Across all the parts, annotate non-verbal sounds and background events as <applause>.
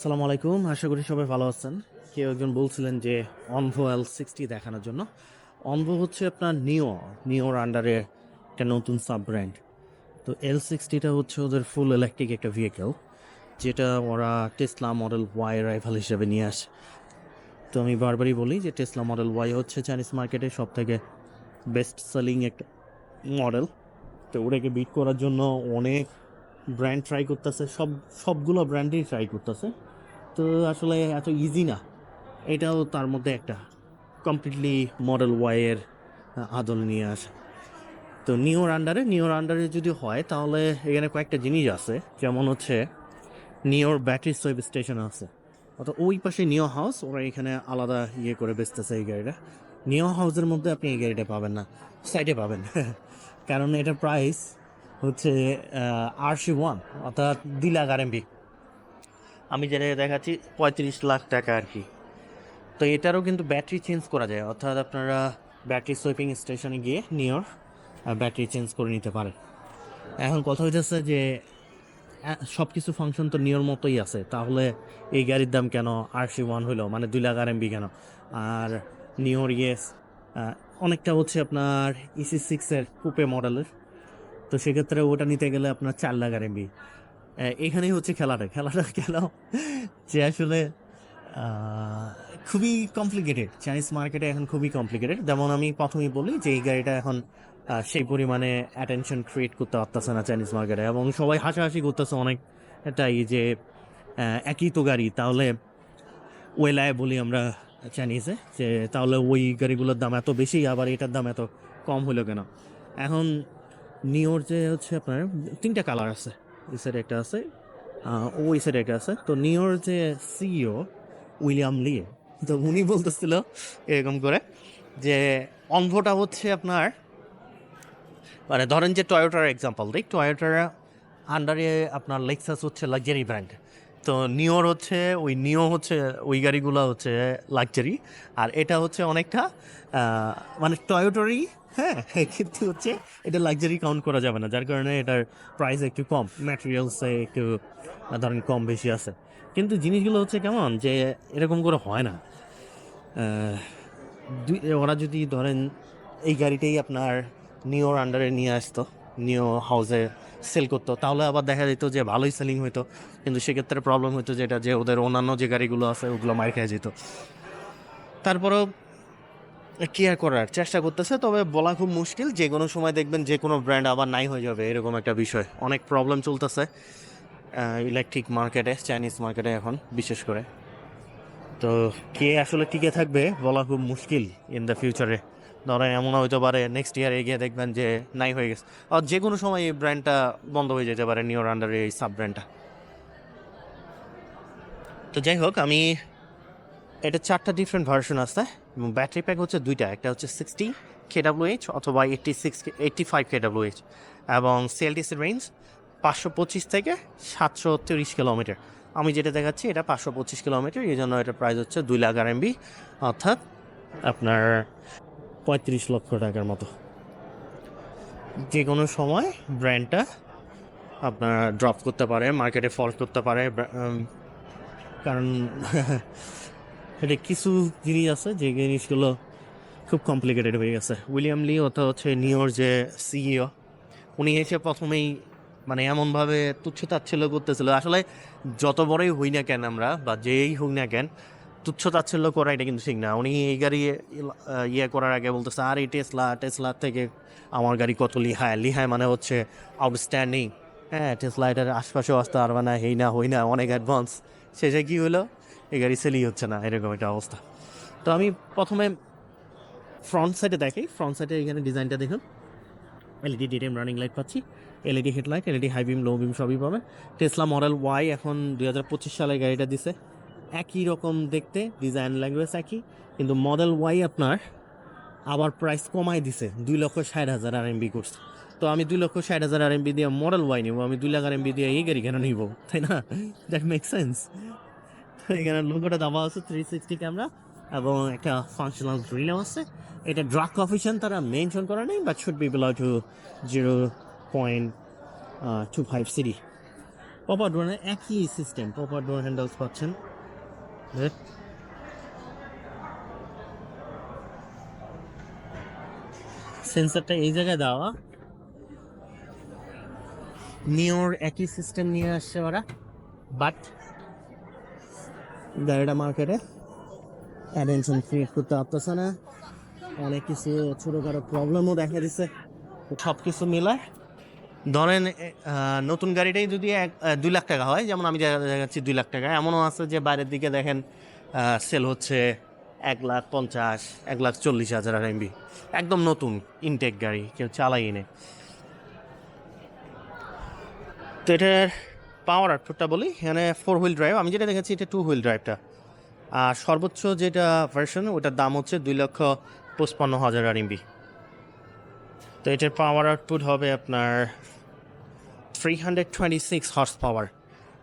আসসালামু আলাইকুম। আশা করি সবাই ভালো আছেন। কেউ একজন বলছিলেন যে অনভো এল সিক্সটি দেখানোর জন্য। অনভো হচ্ছে আপনার নিও নিওর আন্ডারে একটা নতুন সাব ব্র্যান্ড তো এল সিক্সটিটা হচ্ছে ওদের ফুল ইলেকট্রিক একটা ভেহিকেল যেটা ওরা টেসলা মডেল ওয়াই রাইভাল হিসেবে নিয়ে আসে। তো আমি বারবারই বলি যে টেসলা মডেল ওয়াই হচ্ছে চাইনিজ মার্কেটে সব থেকে বেস্ট সেলিং একটা মডেল তো ওটাকে বিট করার জন্য অনেক ব্র্যান্ড ট্রাই করতেছে। সব, সবগুলো ব্র্যান্ডই ট্রাই করতেছে। আসলে এত ইজি না। এটাও তার মধ্যে একটা কমপ্লিটলি মডেল ওয়াইয়ের আদল নিয়ে আসে। তো নিওর আন্ডারে নিওর আন্ডারে যদি হয়, তাহলে এখানে কয়েকটা জিনিস আছে। যেমন হচ্ছে নিওর ব্যাটারি সোয়েব স্টেশন আছে। অর্থাৎ ওই পাশে নিও হাউস ওরা এখানে আলাদা ইয়ে করে বেচতেছে এই গাড়িটা। নিও হাউসের মধ্যে আপনি এই গাড়িটা পাবেন না। সাইডে পাবেন। <laughs> কারণ এটার প্রাইস হচ্ছে আরসি ওয়ান অর্থাৎ দুই লাখ আর আমি যেটা দেখাচ্ছি, পঁয়ত্রিশ লাখ টাকা আর কি। তো এটারও কিন্তু ব্যাটারি চেঞ্জ করা যায়। অর্থাৎ আপনারা ব্যাটারি সুইপিং স্টেশনে গিয়ে নিয়র ব্যাটারি চেঞ্জ করে নিতে পারেন। এখন কথা হইতেছে যে সব কিছু ফাংশন তো নিয়র মতোই আছে। তাহলে এই গাড়ির দাম কেন আরসি ওয়ান হলো মানে দুই লাখ আর কেন? আর নিয়র ইয়েস অনেকটা হচ্ছে আপনার ইসি সিক্সের কুপে মডেলের তো সেক্ষেত্রে ওটা নিতে গেলে আপনার চার লাখ আর এমবি এখানেই হচ্ছে খেলাটা। খেলাটা কেন? যে আসলে খুবই কমপ্লিকেটেড চাইনিজ মার্কেটে এখন খুবই কমপ্লিকেটেড যেমন আমি প্রথমেই বলি যে এই গাড়িটা এখন সেই পরিমাণে অ্যাটেনশন ক্রিয়েট করতে পারতেছে না চাইনিজ মার্কেটে এবং সবাই হাসাহাসি করতেছে অনেক এটাই যে একই তো গাড়ি। তাহলে ওয়েলায় বলি আমরা চাইনিজে যে তাহলে ওই গাড়িগুলোর দাম এত বেশি, আবার এটার দাম এত কম হলো কেন? এখন নিওর যে হচ্ছে আপনার তিনটা কালার আছে। এই সাইডে একটা আছে ওই সাইডে একটা আছে। তো নিওর যে সিইও উইলিয়াম লি তো উনি বলতেছিল এরকম করে যে অনভোটা হচ্ছে আপনার মানে ধরেন যে টয়োটার এক্সাম্পল দিই টয়োটার আন্ডারে আপনার লেক্সাস হচ্ছে লাক্সারি ব্র্যান্ড তো নিওর হচ্ছে, ওই নিও হচ্ছে, ওই গাড়িগুলো হচ্ছে লাক্সারি আর এটা হচ্ছে অনেকটা মানে টয়োটারই হ্যাঁ কিন্তু হচ্ছে এটা লাক্সারি কাউন্ট করা যাবে না, যার কারণে এটার প্রাইস একটু কম ম্যাটেরিয়ালসে একটু ধরেন কম বেশি আছে। কিন্তু জিনিসগুলো হচ্ছে কেমন যে এরকম করে হয় না। ওরা যদি ধরেন এই গাড়িটাই আপনার নিওর আন্ডারে নিয়ে আসতো নিও হাউসে সেল করতো, তাহলে আবার দেখা যেত যে ভালোই সেলিং হতো কিন্তু সেক্ষেত্রে প্রবলেম হতো যেটা যে ওদের অন্যান্য যে গাড়িগুলো আছে, ওগুলো মার খেয়ে যেত। তারপরেও কি আর করার চেষ্টা করতেছে, তবে বলা খুব মুশকিল। যে কোনো সময় দেখবেন যে কোনো ব্র্যান্ড আবার নাই হয়ে যাবে, এরকম একটা বিষয়। অনেক প্রবলেম চলতেছে ইলেকট্রিক মার্কেটে চাইনিজ মার্কেটে এখন, বিশেষ করে। তো কে আসলে টিকে থাকবে, বলা খুব মুশকিল ইন দ্য ফিউচারে ধরেন এমন হইতে পারে নেক্সট ইয়ার এগিয়ে দেখবেন যে নাই হয়ে গেছে। আর যে কোনো সময় এই ব্র্যান্ডটা বন্ধ হয়ে যেতে পারে নিওর আন্ডারে এই সাব ব্র্যান্ডটা তো যাই হোক, আমি, এটা চারটা ডিফারেন্ট ভার্সন আছে। এবং ব্যাটারি প্যাক হচ্ছে দুইটা, একটা হচ্ছে সিক্সটি কেডাব্লিউএইচ অথবা eighty six eighty five KWH এবং সিএলটিসির রেঞ্জ পাঁচশো পঁচিশ থেকে সাতশো তিরিশ কিলোমিটার আমি যেটা দেখাচ্ছি, এটা পাঁচশো পঁচিশ কিলোমিটার এই জন্য এটার প্রাইস হচ্ছে দুই লাখ আর এমবি অর্থাৎ আপনার পঁয়ত্রিশ লক্ষ টাকার মতো। যে কোনো সময় ব্র্যান্ডটা আপনার ড্রপ করতে পারে মার্কেটে ফল করতে পারে কারণ <laughs> এটা কিছু জিনিস আছে যে জিনিসগুলো খুব কমপ্লিকেটেড হয়ে গেছে। উইলিয়াম লি অর্থাৎ হচ্ছে নিউর যে সিইও উনি এসে প্রথমেই মানে এমনভাবে তুচ্ছ তাচ্ছিল্য করতেছিল। আসলে যত বড়ই হই না কেন আমরা, বা যেই হই না কেন, তুচ্ছ তাচ্ছিল্য করা এটা কিন্তু ঠিক না। উনি এই গাড়ি ইয়ে করার আগে বলতেছে, আর এই টেসলা টেসলা থেকে আমার গাড়ি কত লিহায়? লিহায় মানে হচ্ছে আউটস্ট্যান্ডিং হ্যাঁ টেসলা এটার আশপাশেও আসতে পারবে না হেই না, হই না, অনেক অ্যাডভান্স শেষে কী হলো? এই গাড়ি সেলই হচ্ছে না, এরকম একটা অবস্থা। তো আমি প্রথমে ফ্রন্ট সাইডে দেখি ফ্রন্ট সাইডে এখানে ডিজাইনটা দেখুন। এলইডি ডিটেম রানিং লাইট পাচ্ছি। LED headlight LED high beam low beam সবই পাবে টেসলা মডেল ওয়াই এখন দুই হাজার পঁচিশ সালে গাড়িটা দিছে। একই রকম দেখতে ডিজাইন ল্যাঙ্গুয়েজ একই। কিন্তু মডেল ওয়াই আপনার আবার প্রাইস কমাই দিছে। দুই লক্ষ ষাট হাজার আর এমবি করছে তো আমি দুই লক্ষ ষাট হাজার আর এমবি দিয়ে মডেল ওয়াই নিব। আমি দুই লাখ আর এমবি দিয়ে এই গাড়ি কেন নিব? তাই না? দ্যাট মেক সেন্স এখানে লোগোটা দেওয়া আছে থ্রি সিক্সটি ক্যামেরা এবং একটা ফাংশনাল গ্রিলও আছে। এটা ড্রাগ কফিশন তারা মেনশন করা নেই but should be below to zero point two five CD popper ডোরে একই সিস্টেম পপার ডোর হ্যান্ডেলস পাচ্ছেন। সেন্সারটা এই জায়গায় দেওয়া। নিওর একই সিস্টেম নিয়ে আসছে ওরা বাট গাড়িটা মার্কেটে। অ্যাটেনশন ক্রিয়েট করতে পারতেছে না। অনেক কিছু ছোটোখাটো প্রবলেমও দেখা দিচ্ছে সব কিছু মিলায়। ধরেন নতুন গাড়িটাই যদি এক দুই লাখ টাকা হয়, যেমন আমি দেখা- দেখাচ্ছি দুই লাখ টাকা। এমনও আছে যে বাইরের দিকে দেখেন সেল হচ্ছে এক লাখ পঞ্চাশ, এক লাখ চল্লিশ হাজার আর এমবি একদম নতুন ইনটেক গাড়ি, কেউ চালাই এনে তো এটার পাওয়ার আউটপুটটা বলি, এখানে ফোর হুইল ড্রাইভ আমি যেটা দেখেছি এটা টু হুইল ড্রাইভটা আর সর্বোচ্চ যেটা ভার্সন ওটার দাম হচ্ছে দুই লক্ষ পঁচপান্ন হাজার আর এমবি তো এটার পাওয়ার আউটপুট হবে আপনার three hundred twenty six horse power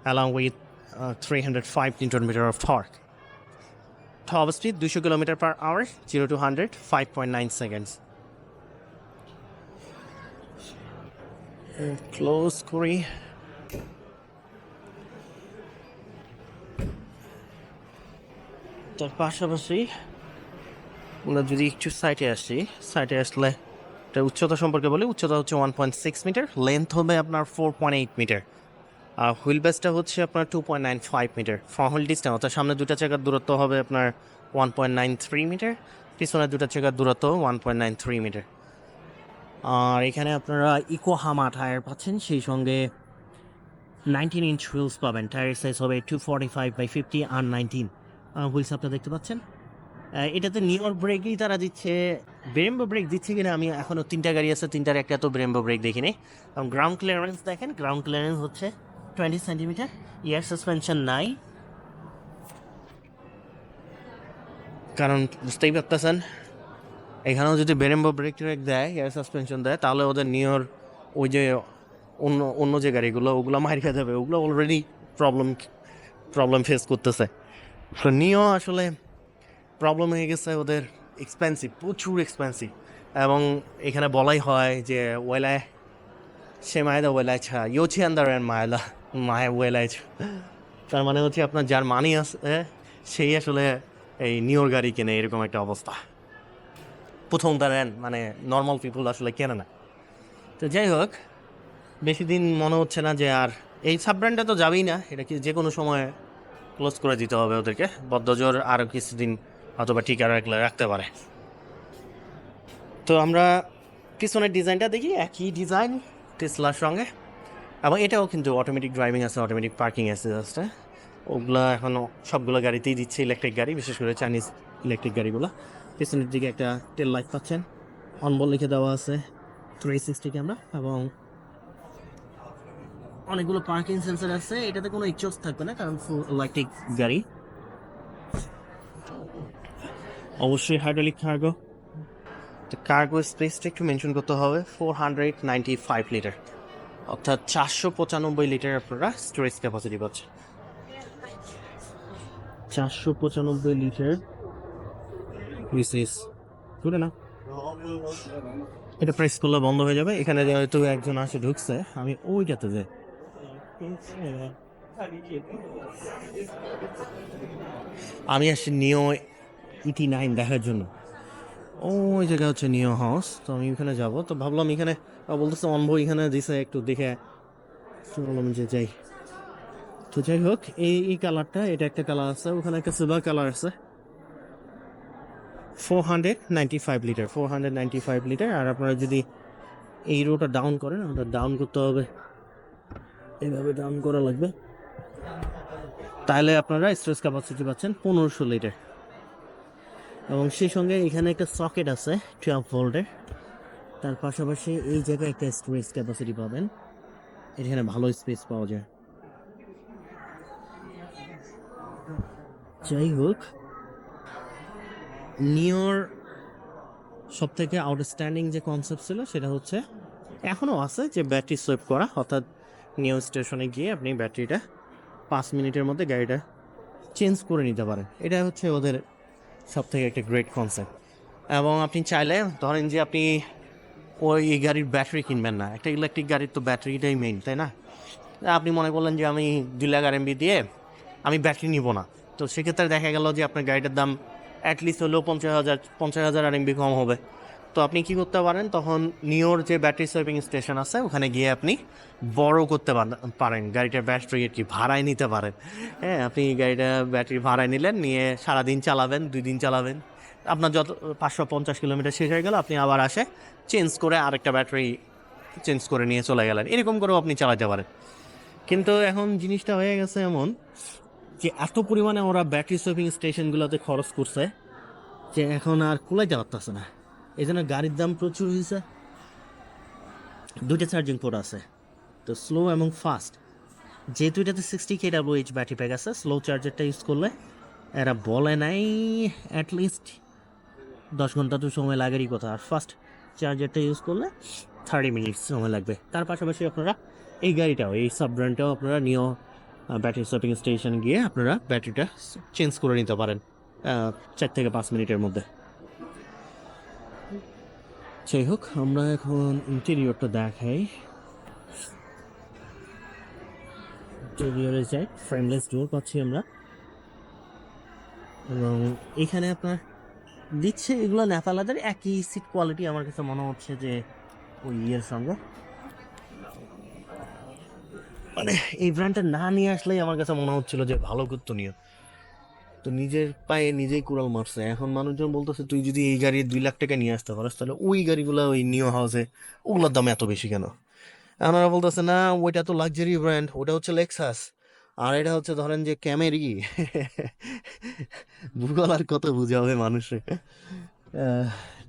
along with three hundred five newton metre of torque top speed দুশো kilometre per hour zero to hundred five point nine seconds close করি তার পাশাপাশি আমরা যদি একটু সাইটে আসি সাইটে আসলে এটা উচ্চতা সম্পর্কে বলি, উচ্চতা হচ্ছে one point six metre length হবে আপনার ফোর পয়েন্ট এইট মিটার আর হুইল বেসটা হচ্ছে আপনার two point nine five metre front wheel distance অর্থাৎ সামনে দুটা চাকার দূরত্ব হবে আপনার one point nine three metre পিছনে দুটা চাকার দূরত্ব one point nine three metre আর এখানে আপনারা ইকো হামা টায়ার পাচ্ছেন, সেই সঙ্গে নাইনটিন ইঞ্চ হুইলস পাবেন টায়ার সাইজ হবে two forty five by fifty R nineteen wheels আপনারা দেখতে পাচ্ছেন? এটাতে নিউর ব্রেকই তারা দিচ্ছে। ব্রেম্বো ব্রেক দিচ্ছে কিনা আমি এখনও তিনটা গাড়ি আছে, তিনটার একটা তো ব্রেম্বো ব্রেক দেখিনি। এবং গ্রাউন্ড ক্লিয়ারেন্স দেখেন গ্রাউন্ড ক্লিয়ারেন্স হচ্ছে টোয়েন্টি সেন্টিমিটার ইয়ার সাসপেনশন নাই। কারণ বুঝতেই পারতেছেন, এখানেও যদি বেরেম্বো ব্রেক ট্রেক দেয় এয়ার সাসপেনশন দেয়, তাহলে ওদের নিয়র ওই যে অন্য অন্য যে গাড়িগুলো, ওগুলো মার খেয়ে ওগুলো অলরেডি প্রবলেম প্রবলেম ফেস করতেছে। তো নিও আসলে প্রবলেম হয়ে গেছে ওদের এক্সপেন্সিভ প্রচুর এক্সপেন্সিভ এবং এখানে বলাই হয় যে, ওয়েলায় সে মায়েদা, ওয়েলায় ছা ইউছি আন্দার মায়েলা মায়ে, ওয়েলায় ছা। তার মানে হচ্ছে আপনার যার মানি আছে, সেই আসলে এই নিওর গাড়ি কেনে, এরকম একটা অবস্থা। প্রথম ধরেন মানে নর্মাল পিপুল আসলে কেনে না। তো যাই হোক, বেশি দিন মনে হচ্ছে না যে আর, এই সাব ব্র্যান্ডটা তো যাবেই না, এটা কি যে কোনো সময় ক্লোজ করে দিতে হবে ওদেরকে। বদ্ধজোর আরও কিছুদিন অথবা ঠিক আর রাখলে রাখতে পারে। তো আমরা পিছনের ডিজাইনটা দেখি, একই ডিজাইন টেসলার সঙ্গে। এবং এটাও কিন্তু অটোমেটিক ড্রাইভিং আছে অটোমেটিক পার্কিং আছে জাস্ট ওগুলা এখনও সবগুলো গাড়িতেই দিচ্ছে ইলেকট্রিক গাড়ি, বিশেষ করে চাইনিজ ইলেকট্রিক গাড়িগুলো। পিছনের দিকে একটা টেল লাইট পাচ্ছেন। অনবল লিখে দেওয়া আছে। থ্রি সিক্সটি ক্যামেরা এবং অনেকগুলো পার্কিং সেন্সর আছে এটাতে কোনো এক্সস্ট থাকবে না কারণ ফুল ইলেকট্রিক গাড়ি। অবশ্যই হাইড্রোলিক কার্গো তো কার্গো স্পেসটা একটু মেনশন করতে হবে four hundred ninety five litre অর্থাৎ চারশো পঁচানব্বই লিটার আপনারা স্টোরেজ ক্যাপাসিটি পাচ্ছেন। চারশো পঁচানব্বই লিটার না এটা প্রেস করলে বন্ধ হয়ে যাবে। এখানে যেহেতু একজন আসে ঢুকছে আমি ওইটাতে যাই আমি আসছি নিও ইটি নাইন দেখার জন্য। ও ওই জায়গা হচ্ছে নিও হাউস তো আমি ওখানে যাব। তো ভাবলাম এখানে বলতেছে অনভ এখানে দিছে একটু দেখে। বললাম যে যাই। তো যাই হোক, এই এই কালারটা এটা একটা কালার আছে, ওখানে একটা সিলভার কালার আছে। Four hundred ninety five litre four hundred ninety five litre আর আপনারা যদি এই রোটা ডাউন করেন, ওটা ডাউন করতে হবে। এইভাবে ডাউন করা লাগবে। তাহলে আপনারা স্টোরেজ ক্যাপাসিটি পাচ্ছেন পনেরোশো লিটার এবং সেই সঙ্গে এখানে একটা সকেট আছে টুয়েলভ ভোল্টের তার পাশাপাশি এই জায়গায় একটা স্টোরেজ ক্যাপাসিটি পাবেন। এখানে ভালো স্পেস পাওয়া যায়। যাই হোক, নিওর সব থেকে আউটস্ট্যান্ডিং যে কনসেপ্ট ছিল সেটা হচ্ছে এখনও আছে যে ব্যাটারি সুইপ করা, অর্থাৎ নিউ স্টেশনে গিয়ে আপনি ব্যাটারিটা পাঁচ মিনিটের মধ্যে গাড়িটা চেঞ্জ করে নিতে পারেন। এটা হচ্ছে ওদের সব থেকে একটা গ্রেট কনসেপ্ট এবং আপনি চাইলে, ধরেন যে আপনি ওই গাড়ির ব্যাটারি কিনবেন না। একটা ইলেকট্রিক গাড়ির তো ব্যাটারিটাই মেইন তাই না? আপনি মনে করলেন যে আমি দুই লাখ আরএমবি দিয়ে আমি ব্যাটারি নিব না। তো সেক্ষেত্রে দেখা গেল যে আপনার গাড়িটার দাম অ্যাটলিস্ট হলেও পঞ্চাশ হাজার পঞ্চাশ হাজার আরএমবি কম হবে। তো আপনি কি করতে পারেন? তখন নিওর যে ব্যাটারি সার্ভিং স্টেশন আছে, ওখানে গিয়ে আপনি বড় করতে পার- পারেন। গাড়িটার ব্যাটারি আর কি ভাড়ায় নিতে পারেন। হ্যাঁ আপনি গাড়িটা ব্যাটারি ভাড়ায় নিলেন, নিয়ে সারাদিন চালাবেন, দুই দিন চালাবেন। আপনার যত, পাঁচশো পঞ্চাশ কিলোমিটার শেষ হয়ে গেল, আপনি আবার আসে, চেঞ্জ করে আরেকটা ব্যাটারি চেঞ্জ করে নিয়ে চলে গেলেন। এরকম করেও আপনি চালাতে পারেন। কিন্তু এখন জিনিসটা হয়ে গেছে এমন যে, এত পরিমাণে ওরা ব্যাটারি সেভিং স্টেশনগুলোতে খরচ করছে যে, এখন আর কুলাইতে পারতেছে না। এই জন্য গাড়ির দাম প্রচুর হয়েছে দুইটা চার্জিং পোর্ট আছে। তো স্লো এবং ফাস্ট যেহেতু এটাতে sixty K W H battery pack আছে স্লো চার্জারটা ইউজ করলে এরা বলে নাই অ্যাটলিস্ট দশ ঘণ্টা তো সময় লাগেরই কথা। আর ফার্স্ট চার্জারটা ইউজ করলে থার্টি মিনিটস সময় লাগবে। তার পাশাপাশি আপনারা এই গাড়িটাও, এই সাব ব্র্যান্ডটাও আপনারা নিয়েও ব্যাটারি শপিং স্টেশন গিয়ে আপনারা ব্যাটারিটা চেঞ্জ করে নিতে পারেন। চার থেকে পাঁচ মিনিটের মধ্যে। যাই হোক, আমরা এখন ইন্টেরিয়রটা দেখাই। ইন্টেরিয়রে যাই ফ্রেমলেস ডোর পাচ্ছি আমরা। এবং এখানে আপনার দিচ্ছে এগুলো নেপালাদের একই সিট কোয়ালিটি আমার কাছে মনে হচ্ছে যে ওই ইয়ের সঙ্গে। মানে এই ব্র্যান্ডটা না নিয়ে আসলেই আমার কাছে মনে হচ্ছিল যে ভালো করতো নিয়ে তো নিজের পায়ে নিজেই কুড়াল মারছে। এখন মানুষজন বলতেছে, তুই যদি এই গাড়ি দুই লাখ টাকা নিয়ে আসতে পারিস, তাহলে ওই গাড়িগুলো ওই নিউ হাউসে, ওগুলোর দাম এত বেশি কেন? ওরা বলতেছে, না, ওইটা তো লাক্সারি ব্র্যান্ড ওটা হচ্ছে লেক্সাস আর এটা হচ্ছে ধরেন যে ক্যামেরি <laughs> ভূগোল আর কত বুঝাবে মানুষে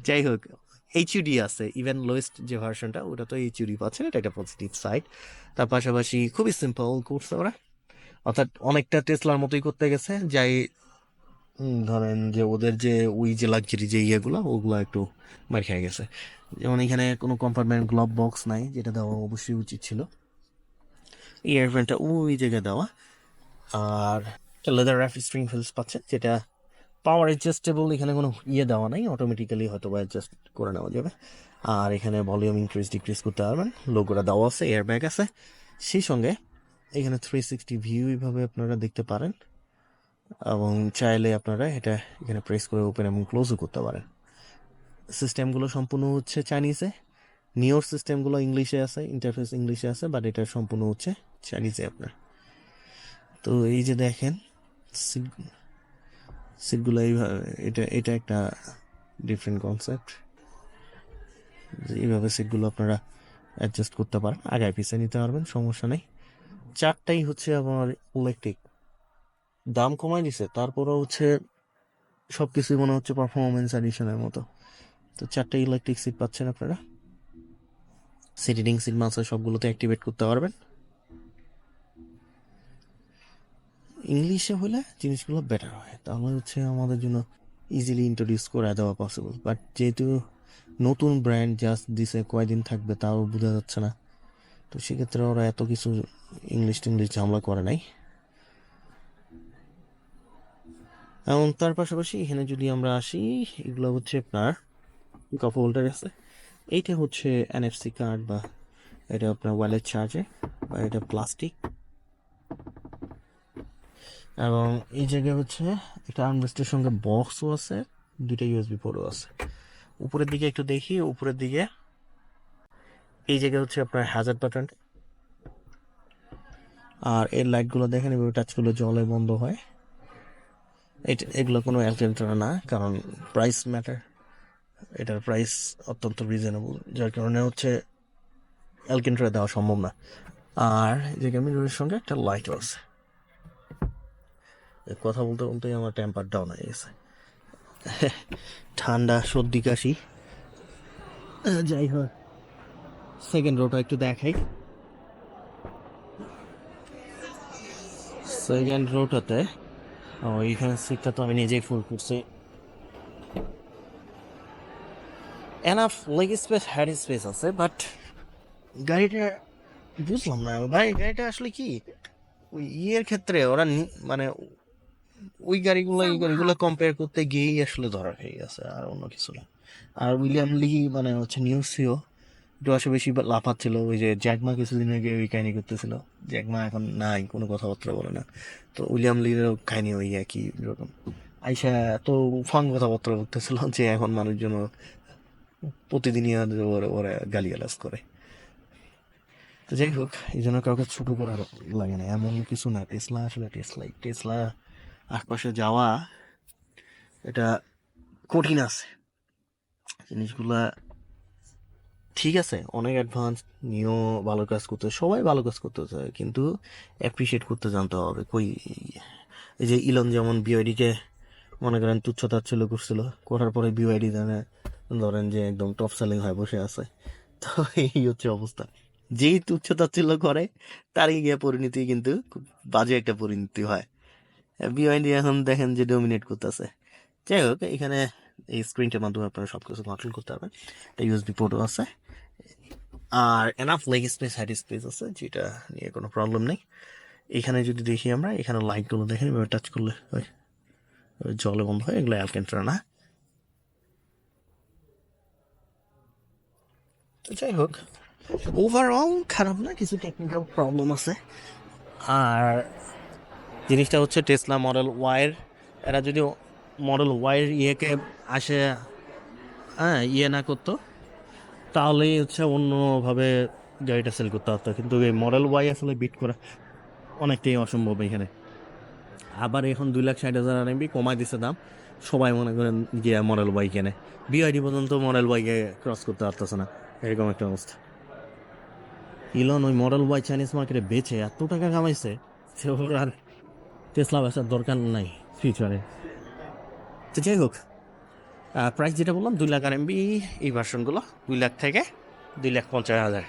যাই হোক এইচইউডি আছে ইভেন লোয়েস্ট যে ভার্সনটা ওটা তো এইচইউডি পাচ্ছেন, এটা একটা পজিটিভ সাইড তার পাশাপাশি খুবই সিম্পল করছে ওরা অর্থাৎ অনেকটা টেসলার মতোই করতে গেছে, যাই ধরেন যে ওদের যে ওই যে লাক্সারি যে ইয়েগুলো, ওগুলো একটু মার খেয়ে গেছে। যেমন এখানে কোনো কম্পার্টমেন্ট গ্লোভ বক্স নাই, যেটা দেওয়া অবশ্যই উচিত ছিল। ইয়ারফোনটা ওই জায়গায় দেওয়া। আর লেদার র্যাফ স্ট্রিং ফিলস পাচ্ছেন, যেটা পাওয়ার অ্যাডজাস্টেবল এখানে কোনো ইয়ে দেওয়া নাই অটোমেটিক্যালি হয়তো বা অ্যাডজাস্ট করে নেওয়া যাবে। আর এখানে ভলিউম ইনক্রিজ ডিক্রিজ করতে পারবেন লোগোটা দেওয়া আছে এয়ার ব্যাগ আছে। সেই সঙ্গে এখানে থ্রি সিক্সটি ভিউ এইভাবে আপনারা দেখতে পারেন। এবং চাইলে আপনারা এটা এখানে প্রেস করে ওপেন এবং ক্লোজও করতে পারেন। সিস্টেমগুলো সম্পূর্ণ হচ্ছে চাইনিজে নিওর সিস্টেমগুলো ইংলিশে আছে ইন্টারফেস ইংলিশে আছে বাট এটা সম্পূর্ণ হচ্ছে চাইনিজে আপনার। তো এই যে দেখেন সিটগুলো এইভাবে, এটা এটা একটা ডিফারেন্ট কনসেপ্ট এইভাবে সিটগুলো আপনারা অ্যাডজাস্ট করতে পারেন। আগায় পিছিয়ে নিতে পারবেন, সমস্যা নেই। চারটাই হচ্ছে আমার ইলেকট্রিক দাম কমায় দিছে তারপরও হচ্ছে সব কিছুই মনে হচ্ছে পারফরমেন্স এডিশনের মতো। তো চারটে ইলেকট্রিক সিট পাচ্ছেন আপনারা। সিটিং সিট মাসে সবগুলোতে অ্যাক্টিভেট করতে পারবেন। ইংলিশে হলে জিনিসগুলো বেটার হয়, তাহলে হচ্ছে আমাদের জন্য ইজিলি ইন্ট্রোডিউস করে দেওয়া পসিবল বাট যেহেতু নতুন ব্র্যান্ড জাস্ট দিছে, কয়দিন থাকবে তাও বোঝা যাচ্ছে না। তো সেক্ষেত্রে ওরা এত কিছু ইংলিশ টিংলিশ ঝামেলা করে নাই। এবং তার পাশাপাশি এখানে যদি আমরা আসি, এগুলো হচ্ছে আপনার কাপ হোল্ডার আছে এইটা হচ্ছে এনএফসি কার্ড বা এটা আপনার ওয়ালেট চার্জে বা এটা প্লাস্টিক এবং এই জায়গায় হচ্ছে একটা আর্মরেস্টের সঙ্গে বক্সও আছে, দুইটা ইউএসবি পোর্টও আছে। উপরের দিকে একটু দেখি, উপরের দিকে এই জায়গায় হচ্ছে আপনার হ্যাজার্ড বাটন আর এর লাইটগুলো দেখেন, এভাবে টাচ করলে জলে বন্ধ হয়। এটা, এগুলো কোনো অ্যালকেন্ট্রা না, কারণ প্রাইস ম্যাটার এটার প্রাইস অত্যন্ত রিজনেবল যার কারণে হচ্ছে অ্যালকেন্ট্রা দেওয়া সম্ভব না। আর যে মিররের সঙ্গে একটা লাইটও আছে। কথা বলতে বলতেই আমার টেম্পার ডাউন হয়ে গেছে। <laughs> ঠান্ডা, সর্দি, কাশি। যাই হোক। সেকেন্ড রোটা একটু দেখাই। সেকেন্ড রোটাতে ও এইখানে সিটটা তো আমি নিজেই ফুল করছি। Enough leg space head space আছে বাট গাড়িটা বুঝলাম না ভাই গাড়িটা আসলে কি? ওই ইয়ের ক্ষেত্রে ওরা মানে ওই গাড়িগুলো এই গাড়িগুলো কম্পেয়ার করতে গিয়েই আসলে ধরা হয়ে গেছে আর অন্য কিছু না। আর উইলিয়াম লি মানে হচ্ছে নিউ সিও একটু আসে বেশি লাফাচ্ছিল, ওই যে জ্যাকমা কিছুদিন আগে ওই কাহিনী করতেছিল। জ্যাকমা এখন নাই, কোনো কথাবার্তা বলে না। তো উইলিয়াম লিরও কাহিনী ওই একই রকম। আইসা তো ফান কথাবার্তা করতেছিল যে এখন মানুষজন প্রতিদিনই ওরা গালিগালাজ করে। তো যাই হোক, এই জন্য কাউকে ছোট করা লাগে না, এমন কিছু না। টেসলা আসলে টেসলাই। টেসলা আশপাশে যাওয়া, এটা কঠিন আছে। জিনিসগুলা ঠিক আছে, অনেক অ্যাডভান্স নিয়েও ভালো কাজ করতে, সবাই ভালো কাজ করতে চায়, কিন্তু অ্যাপ্রিসিয়েট করতে জানতে হবে, কই, এই যে ইলন যেমন বিওয়াইডিকে মনে করেন তুচ্ছ তাচ্ছল্য করছিল, করার পরে বিওয়াইডি জানে, ধরেন যে একদম টপ সেলিং হয়ে বসে আছে, তো এই হচ্ছে অবস্থা। যেই তুচ্ছ তাচ্ছল্য করে, তারই গিয়ে পরিণতি কিন্তু খুব বাজে একটা পরিণতি হয়। বিওয়াইডি এখন দেখেন যে ডমিনেট করতেছে। যাই হোক, এখানে এই স্ক্রিনটার মাধ্যমে আপনারা সব কিছু কন্ট্রোল করতে পারবেন। একটা ইউএসবি পোর্টও আছে। আর enough leg space head space আছে, যেটা নিয়ে কোনো প্রবলেম নেই। এখানে যদি দেখি আমরা, এখানে লাইটগুলো দেখেন, এভাবে টাচ করলে ওই জলে বন্ধ হয় এগুলো অ্যালকেন্ট্রা না। তো যাই হোক ওভারঅল খারাপ না, কিছু টেকনিক্যাল প্রবলেম আছে। আর জিনিসটা হচ্ছে টেসলা মডেল ওয়াইয়ের এরা যদি মডেল ওয়াইয়ের ইয়েকে আসে হ্যাঁ ইয়ে না করতো, তাহলেই হচ্ছে অন্যভাবে গাড়িটা সেল করতে পারতো। কিন্তু এই মডেল ওয়াই আসলে বিট করা অনেকটাই অসম্ভব এখানে। আবার এখন দুই লাখ ষাট হাজার আরএমবি কমাই দিছে দাম। সবাই মনে করেন গিয়ে মডেল ওয়াই কেনে। বিআইডি পর্যন্ত মডেল ওয়াইকে ক্রস করতে পারতেছে না। এরকম একটা অবস্থা। ইলন ওই মডেল ওয়াই চাইনিজ মার্কেটে বেচে এত টাকা কামাইছে সে আর টেসলা বেচার দরকার নাই ফিউচারে তো যাই হোক প্রাইস যেটা বললাম, দুই লাখ আর এমবি এই ভার্সনগুলো দুই লাখ থেকে দুই লাখ পঞ্চাশ হাজার।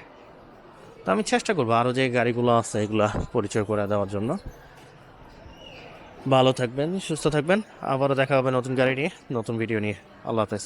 তো আমি চেষ্টা করব আরও যে গাড়িগুলো আছে, এগুলো পরিচয় করে দেওয়ার জন্য। ভালো থাকবেন, সুস্থ থাকবেন। আবারও দেখা হবে নতুন গাড়ি নিয়ে, নতুন ভিডিও নিয়ে। আল্লাহ হাফেজ।